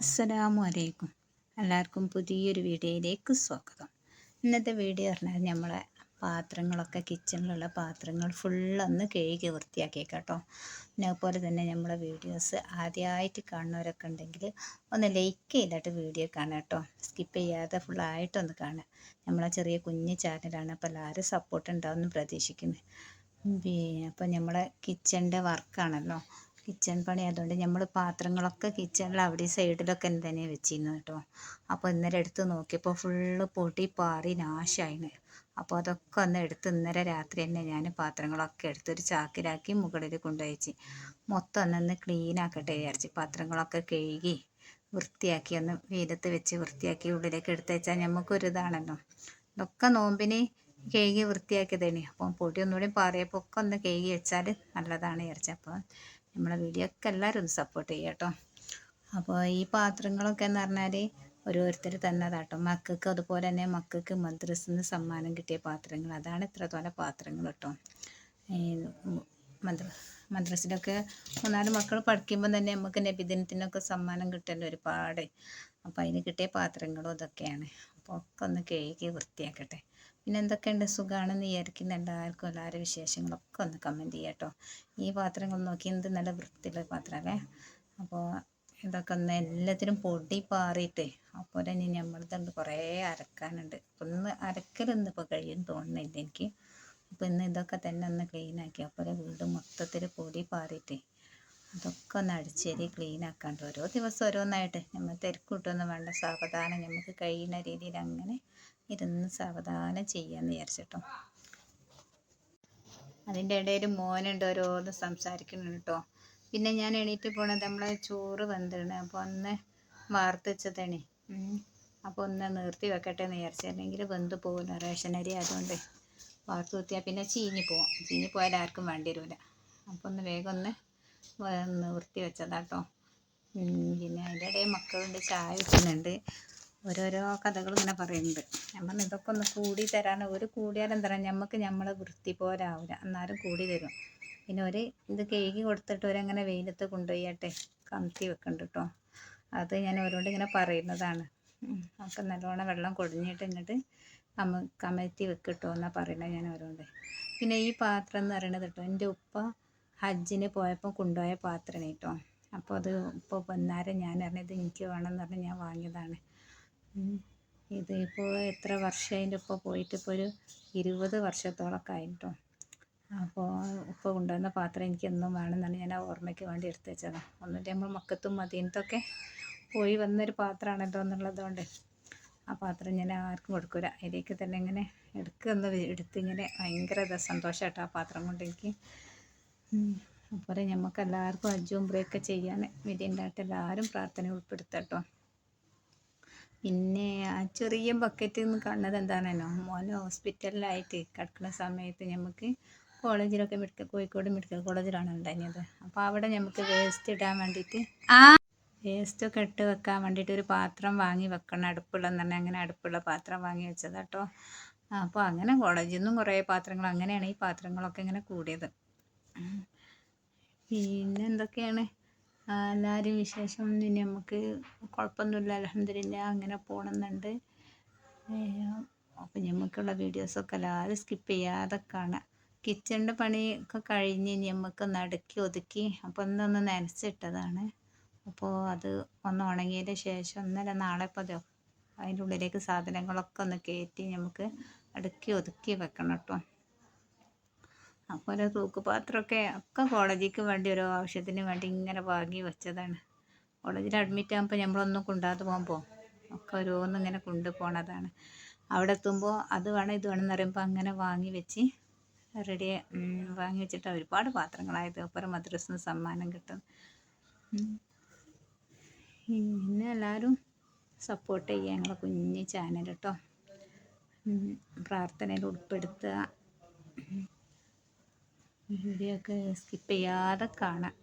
അസ്സലാമു അലൈക്കും എല്ലാവർക്കും പുതിയൊരു വീഡിയോയിലേക്ക് സ്വാഗതം. ഇന്നത്തെ വീഡിയോ പറഞ്ഞാൽ നമ്മളെ പാത്രങ്ങളൊക്കെ കിച്ചണിലുള്ള പാത്രങ്ങൾ ഫുള്ളൊന്ന് കഴുകി വൃത്തിയാക്കിയേക്കാം കേട്ടോ പിന്നെ അതുപോലെ തന്നെ നമ്മളെ വീഡിയോസ് ആദ്യമായിട്ട് കാണുന്നവരൊക്കെ ഉണ്ടെങ്കിൽ ഒന്ന് ലൈക്ക് ചെയ്തിട്ട് വീഡിയോ കാണാം കേട്ടോ. സ്കിപ്പ് ചെയ്യാതെ ഫുള്ളായിട്ടൊന്ന് കാണാം നമ്മളെ ചെറിയ കുഞ്ഞ് ചാനലാണ് അപ്പോൾ എല്ലാവരും സപ്പോർട്ട് ഉണ്ടാവുമെന്ന് പ്രതീക്ഷിക്കുന്നു. പിന്നെ അപ്പോൾ നമ്മളെ കിച്ചണിന്റെ വർക്കാണല്ലോ കിച്ചൺ പണി അതുകൊണ്ട് നമ്മൾ പാത്രങ്ങളൊക്കെ കിച്ചണിൽ അവിടെ സൈഡിലൊക്കെ തന്നെ വെച്ചിരുന്നു കേട്ടോ. അപ്പോൾ ഇന്നലെ എടുത്ത് നോക്കിയപ്പോൾ ഫുള്ള് പൊടി പാറി നാശമായിന് അപ്പോൾ അതൊക്കെ ഒന്ന് എടുത്ത് ഇന്നലെ രാത്രി തന്നെ ഞാൻ പാത്രങ്ങളൊക്കെ എടുത്ത് ഒരു ചാക്കിലാക്കി മുകളിൽ കൊണ്ടുവച്ച് മൊത്തം ഒന്നൊന്ന് ക്ലീൻ ആക്കട്ടെ വിചാരിച്ച് പാത്രങ്ങളൊക്കെ കഴുകി വൃത്തിയാക്കി ഒന്ന് വെയിലത്ത് വെച്ച് വൃത്തിയാക്കി ഉള്ളിലേക്ക് എടുത്ത് വെച്ചാൽ നമുക്കൊരു ഇതാണല്ലോ. ഇതൊക്കെ നോമ്പിന് കഴുകി വൃത്തിയാക്കിയതാണ് അപ്പം പൊടി ഒന്നുകൂടി പാറിയപ്പോൾ ഒക്കെ ഒന്ന് കഴുകി വെച്ചാൽ നല്ലതാണ് വിചാരിച്ചത് അപ്പോൾ നമ്മളെ വീഡിയോ ഒക്കെ എല്ലാവരും ഒന്ന് സപ്പോർട്ട് ചെയ്യുക കേട്ടോ. അപ്പോൾ ഈ പാത്രങ്ങളൊക്കെ എന്ന് പറഞ്ഞാൽ ഓരോരുത്തർ തന്നതാട്ടോ. മക്കൾക്ക് അതുപോലെ തന്നെ മക്കൾക്ക് മദ്രസിൽ നിന്ന് സമ്മാനം കിട്ടിയ പാത്രങ്ങൾ. അതാണ് ഇത്ര തോന്നെ പാത്രങ്ങൾ കേട്ടോ. മദ്ര മദ്രസിലൊക്കെ മൂന്നാൽ മക്കൾ പഠിക്കുമ്പോൾ തന്നെ നമുക്ക് നബിദിനത്തിനൊക്കെ സമ്മാനം കിട്ടേണ്ട ഒരുപാട്. അപ്പോൾ അതിന് കിട്ടിയ പാത്രങ്ങളും ഇതൊക്കെയാണ്. അപ്പോൾ ഒക്കെ ഒന്ന് കഴുകി വൃത്തിയാക്കട്ടെ. പിന്നെ എന്തൊക്കെയുണ്ട് സുഖമാണെന്ന് വിചാരിക്കുന്ന എല്ലാവർക്കും എല്ലാവരും വിശേഷങ്ങളൊക്കെ ഒന്ന് കമന്റ് ചെയ്യാം കേട്ടോ ഈ പാത്രങ്ങൾ നോക്കി എന്ത് നല്ല വൃത്തിയുള്ള പാത്രമല്ലേ അപ്പോൾ ഇതൊക്കെ ഒന്ന് എല്ലാത്തിനും പൊടി പാറിയിട്ട് അപ്പോൾ തന്നെ നമ്മളിതുണ്ട് കുറേ അരക്കാനുണ്ട്. ഒന്ന് അരക്കലൊന്നും ഇപ്പോൾ കഴിയും തോന്നുന്നില്ല എനിക്ക്. അപ്പോൾ ഇന്ന് ഇതൊക്കെ തന്നെ ഒന്ന് ക്ലീനാക്കി അപ്പോൾ വീട് മൊത്തത്തിൽ പൊടി പാറിയിട്ട് അതൊക്കെ ഒന്ന് അടിച്ചേരി ക്ലീൻ ആക്കാണ്ട് ഓരോ ദിവസം ഓരോന്നായിട്ട്. നമ്മൾ തിരക്കൂട്ടൊന്നും വേണ്ട സാവധാനം നമുക്ക് കഴിയുന്ന രീതിയിൽ അങ്ങനെ ഇരുന്ന് സാവധാനം ചെയ്യാമെന്ന് വിചാരിച്ചിട്ടോ. അതിന്റെ ഇടയിൽ മോനുണ്ട് ഓരോന്ന് സംസാരിക്കുന്നുണ്ട് കേട്ടോ പിന്നെ ഞാൻ എണീറ്റ് പോണത് നമ്മളെ ചോറ് വന്നിരുന്നു അപ്പോൾ ഒന്ന് വാർത്ത് വെച്ചതാണ് അപ്പോൾ ഒന്ന് നിർത്തി വെക്കട്ടെ എന്ന് വിചാരിച്ചു. അല്ലെങ്കിൽ വെന്ത് പോകില്ല റേഷൻ അരി അതുകൊണ്ട് വാർത്ത് കുത്തിയാൽ പിന്നെ ചീഞ്ഞ് പോവാം. ചീഞ്ഞ് പോയാൽ ആർക്കും വേണ്ടി വരില്ല അപ്പോൾ ഒന്ന് വേഗം ഒന്ന് നിർത്തി വെച്ചതാട്ടോ പിന്നെ അതിന്റെ ഇടയിൽ മക്കളുണ്ട് ചായ വെക്കുന്നുണ്ട്. ഓരോരോ കഥകൾ ഇങ്ങനെ പറയുന്നുണ്ട്. പറഞ്ഞു ഇതൊക്കെ ഒന്ന് കൂടി തരാൻ ഒരു കൂടിയാൽ എന്താ നമുക്ക് നമ്മളെ വൃത്തി പോലെ ആവില്ല എന്നാലും കൂടി തരും. പിന്നെ ഒരു ഇത് കേക്ക് കൊടുത്തിട്ട് ഒരങ്ങനെ വെയിലത്ത് കൊണ്ടുപോയിട്ടെ കമത്തി വെക്കുന്നുണ്ട് കേട്ടോ അത് ഞാൻ ഓരോണ്ട് ഇങ്ങനെ പറയുന്നതാണ്. അപ്പം നല്ലോണം വെള്ളം കൊടിഞ്ഞിട്ട് ഇങ്ങോട്ട് കമ കമഴ്ത്തി വെക്കിട്ടോ എന്നാണ് പറയുന്നത് ഞാൻ ഓരോണ്ട് പിന്നെ ഈ പാത്രം എന്ന് പറയുന്നത് കേട്ടോ എന്റെ ഉപ്പ ഹജ്ജിന് പോയപ്പോൾ കൊണ്ടുപോയ പാത്രമാണ് കേട്ടോ. അപ്പോൾ അത് ഇപ്പോൾ വന്നാരം ഞാൻ അറിഞ്ഞത് എനിക്ക് വേണമെന്ന് പറഞ്ഞ് ഞാൻ വാങ്ങിയതാണ്. ഇതിപ്പോൾ എത്ര വർഷം അതിന്റെ ഇപ്പോൾ പോയിട്ട് ഇപ്പോൾ ഒരു ഇരുപത് വർഷത്തോളമൊക്കെ ആയിട്ടോ അപ്പോൾ ഇപ്പോൾ കൊണ്ടുവന്ന പാത്രം എനിക്ക് എന്നും വേണമെന്നാണ് ഞാൻ ആ ഓർമ്മയ്ക്ക് വേണ്ടി എടുത്തു വെച്ചത് ഒന്നിന്റെ നമ്മൾ മക്കത്തും മദീനത്തൊക്കെ പോയി വന്നൊരു പാത്രമാണല്ലോ എന്നുള്ളതുകൊണ്ട് ആ പാത്രം ഞാൻ ആർക്കും കൊടുക്കില്ല അതിലേക്ക് തന്നെ ഇങ്ങനെ എടുക്കുന്ന എടുത്ത് ഇങ്ങനെ ഭയങ്കര സന്തോഷമായിട്ടോ ആ പാത്രം കൊണ്ട് എനിക്ക് അപ്പോൾ നമുക്ക് എല്ലാവർക്കും അജ്ജും ബ്രേക്ക് ചെയ്യാൻ വിധിയുണ്ടായിട്ട് എല്ലാവരും പ്രാർത്ഥന ഉൾപ്പെടുത്തട്ടോ. പിന്നെ ആ ചെറിയ ബക്കറ്റിൽ നിന്ന് കാണുന്നത് എന്താണെന്നോ? മോൻ ഹോസ്പിറ്റലിലായിട്ട് കിടക്കുന്ന സമയത്ത് നമുക്ക് കോളേജിലൊക്കെ മെഡിക്കൽ കോഴിക്കോട് മെഡിക്കൽ കോളേജിലാണ് ഉണ്ടായിരുന്നത് അപ്പോൾ അവിടെ നമുക്ക് വേസ്റ്റ് ഇടാൻ വേണ്ടിയിട്ട് ആ വേസ്റ്റൊക്കെ ഇട്ട് വെക്കാൻ വേണ്ടിയിട്ട് ഒരു പാത്രം വാങ്ങി വെക്കണം. അടുപ്പുള്ള പറഞ്ഞാൽ അങ്ങനെ അടുപ്പുള്ള പാത്രം വാങ്ങി വെച്ചത് കേട്ടോ അപ്പോൾ അങ്ങനെ കോളേജിൽ നിന്നും കുറേ പാത്രങ്ങൾ അങ്ങനെയാണ് ഈ പാത്രങ്ങളൊക്കെ ഇങ്ങനെ കൂടിയത്. പിന്നെ എന്തൊക്കെയാണ്? എല്ലാവരും വിശേഷം. പിന്നെ നമുക്ക് കുഴപ്പമൊന്നുമില്ല. അലഹമില്ല അങ്ങനെ പോകണമെന്നുണ്ട് അപ്പം നമുക്കുള്ള വീഡിയോസൊക്കെ എല്ലാവരും സ്കിപ്പ് ചെയ്യാതെ കാണാം. കിച്ചണിന്റെ പണിയൊക്കെ കഴിഞ്ഞ് നമുക്ക് നടുക്കി ഒതുക്കി. അപ്പോൾ ഇന്നൊന്ന് നനച്ചിട്ടതാണ്. അപ്പോൾ അത് ഒന്ന് ഉണങ്ങിയതിന് ശേഷം ഒന്നല്ല നാളെ പതിയോ അതിന്റെ ഉള്ളിലേക്ക് സാധനങ്ങളൊക്കെ ഒന്ന് കയറ്റി നമുക്ക് അടുക്കി ഒതുക്കി വെക്കണം കേട്ടോ. അപ്പോൾ ഒരു തൂക്കുപാത്രമൊക്കെ ഒക്കെ കോളേജിക്ക് വേണ്ടി ഓരോ ആവശ്യത്തിന് വേണ്ടി ഇങ്ങനെ വാങ്ങി വെച്ചതാണ്. കോളേജിൽ അഡ്മിറ്റ് ആകുമ്പോൾ നമ്മളൊന്നും കൊണ്ടാതെ പോകുമ്പോൾ ഒക്കെ ഓരോന്നും ഇങ്ങനെ കൊണ്ടുപോകണതാണ് അവിടെ എത്തുമ്പോൾ അത് വേണം ഇത് വേണം എന്ന് പറയുമ്പോൾ അങ്ങനെ വാങ്ങി വെച്ച് റെഡി വാങ്ങി വെച്ചിട്ട് ഒരുപാട് പാത്രങ്ങളായത് ഒപ്പം മദ്രസിന് സമ്മാനം കിട്ടും. പിന്നെ എല്ലാവരും സപ്പോർട്ട് ചെയ്യുക ഞങ്ങളെ കുഞ്ഞ് ചാനൽ കേട്ടോ പ്രാർത്ഥനയിൽ ഉൾപ്പെടുത്തുക. വീഡിയോ ഒക്കെ സ്കിപ്പ് ചെയ്യാതെ കാണാം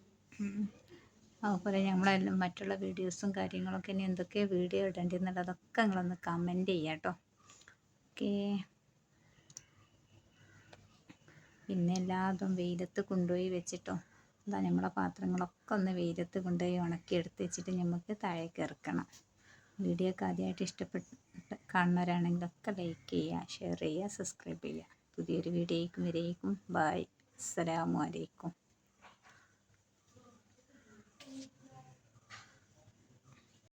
അതുപോലെ നമ്മളെല്ലാം മറ്റുള്ള വീഡിയോസും കാര്യങ്ങളൊക്കെ ഇനി എന്തൊക്കെ വീഡിയോ ഇടേണ്ടതെന്നുള്ളതൊക്കെ നിങ്ങളൊന്ന് കമന്റ് ചെയ്യാം കേട്ടോ. ഓക്കേ പിന്നെ എല്ലാതും വെയിലത്ത് കൊണ്ടുപോയി വെച്ചിട്ടോ എന്താ നമ്മളെ പാത്രങ്ങളൊക്കെ ഒന്ന് വെയിലത്ത് കൊണ്ടുപോയി ഉണക്കി എടുത്ത് വെച്ചിട്ട് നമുക്ക് താഴേക്ക് ഇറക്കണം. വീഡിയോ ഒക്കെ ആദ്യമായിട്ട് ഇഷ്ടപ്പെട്ട് കാണുന്നവരാണെങ്കിലൊക്കെ ലൈക്ക് ചെയ്യുക ഷെയർ ചെയ്യുക സബ്സ്ക്രൈബ് ചെയ്യുക. പുതിയൊരു വീഡിയോയ്ക്കും വരേക്കും. ബായ് അസ്സലാമു അലൈക്കും.